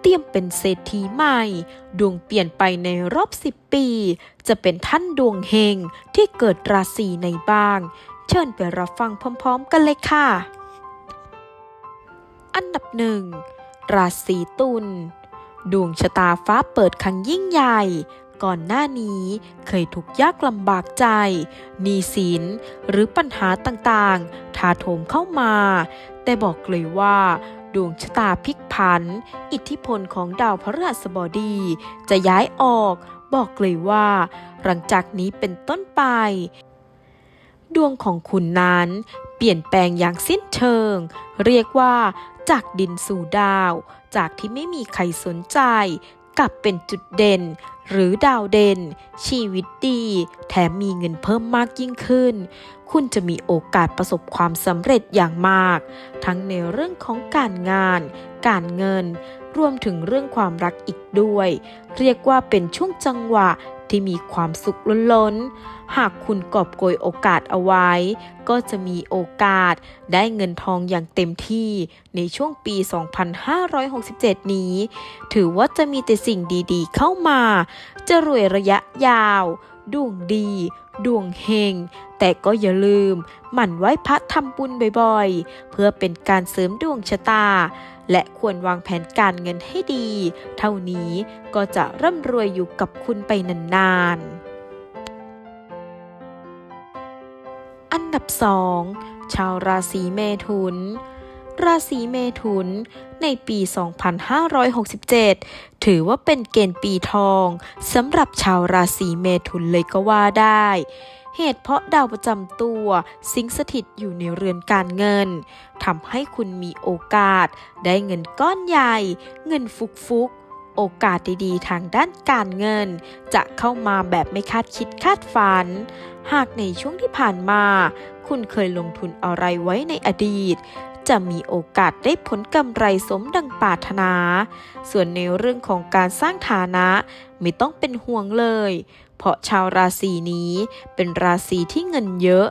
เตรียมเป็นเศรษฐีใหม่ ดวงเปลี่ยนไปในรอบสิบปี จะเป็นท่านดวงเฮงที่เกิดราศีในบ้าง เชิญไปรับฟังพร้อมๆกันเลยค่ะ อันดับหนึ่งราศีตุลดวงชะตาฟ้าเปิดครั้งยิ่งใหญ่ ก่อนหน้านี้เคยถูกยากลำบากใจหนี้สินหรือปัญหาต่างๆ ถาโถมเข้ามา แต่บอกเลยว่า ดวงชะตาพลิกผัน อิทธิพลของดาวพฤหัสบดี จะย้ายออก บอกเลยว่า หลังจากนี้เป็นต้นไป ดวงของคุณนั้นเปลี่ยนแปลงอย่างสิ้นเชิง เรียกว่าจากดินสู่ดาว จากที่ไม่มีใครสนใจ กลับเป็นจุดเด่น หรือดาวเด่น ชีวิตดี แถมมีเงินเพิ่มมากยิ่งขึ้น คุณจะมีโอกาสประสบความสำเร็จอย่างมาก ทั้งในเรื่องของการงาน การเงิน รวมถึงเรื่องความรักอีกด้วย เรียกว่าเป็นช่วงจังหวะ ที่มีความสุขล้นๆ หากคุณกอบโกยโอกาสเอาไว้ ก็จะมีโอกาสได้เงินทองอย่างเต็มที่ในช่วงปี 2567 นี้ ถือว่าจะมีแต่สิ่งดีๆ เข้ามา จะรวยระยะยาว ดวงดี ดวงเฮง แต่ก็อย่าลืม หมั่นไหว้พระทำบุญบ่อยๆ เพื่อเป็นการเสริมดวงชะตา และควรวางแผนการเงินให้ดี เท่านี้ก็จะร่ำรวยอยู่กับคุณไปนานๆ อันดับ 2 ชาวราศีเมถุน ราศีเมถุน ในปี 2567 ถือว่าเป็นเกณฑ์ปีทองสำหรับชาวราศีเมถุนเลยก็ว่าได้ เหตุเพราะดาวประจำตัวสิงสถิตอยู่ในเรือนการเงินทำให้คุณมีโอกาส ได้เงินก้อนใหญ่ เงินฟุกฟุกๆโอกาสดีๆ ทางด้านการเงิน จะเข้ามาแบบไม่คาดคิดคาดฝัน หากในช่วงที่ผ่านมา คุณเคยลงทุนอะไรไว้ในอดีต จะมีโอกาสได้ผลกำไรสมดังปรารถนา ส่วนในเรื่องของการสร้างฐานะไม่ต้องเป็นห่วงเลย เพราะชาวราศีนี้เป็นราศีที่เงินเยอะ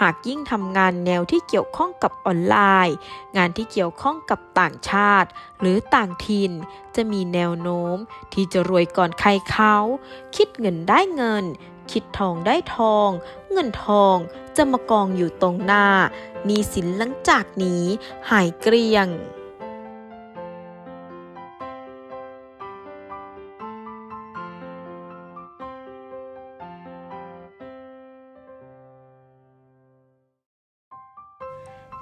หากยิ่งทำงานแนวที่เกี่ยวข้องกับออนไลน์ งานที่เกี่ยวข้องกับต่างชาติ หรือต่างถิ่น จะมีแนวโน้มที่จะรวยก่อนใครเขา คิดเงินได้เงิน คิดทองได้ทอง เงินทองจะมากองอยู่ตรงหน้าหนี้สินหลังจากนี้หายเกลี้ยง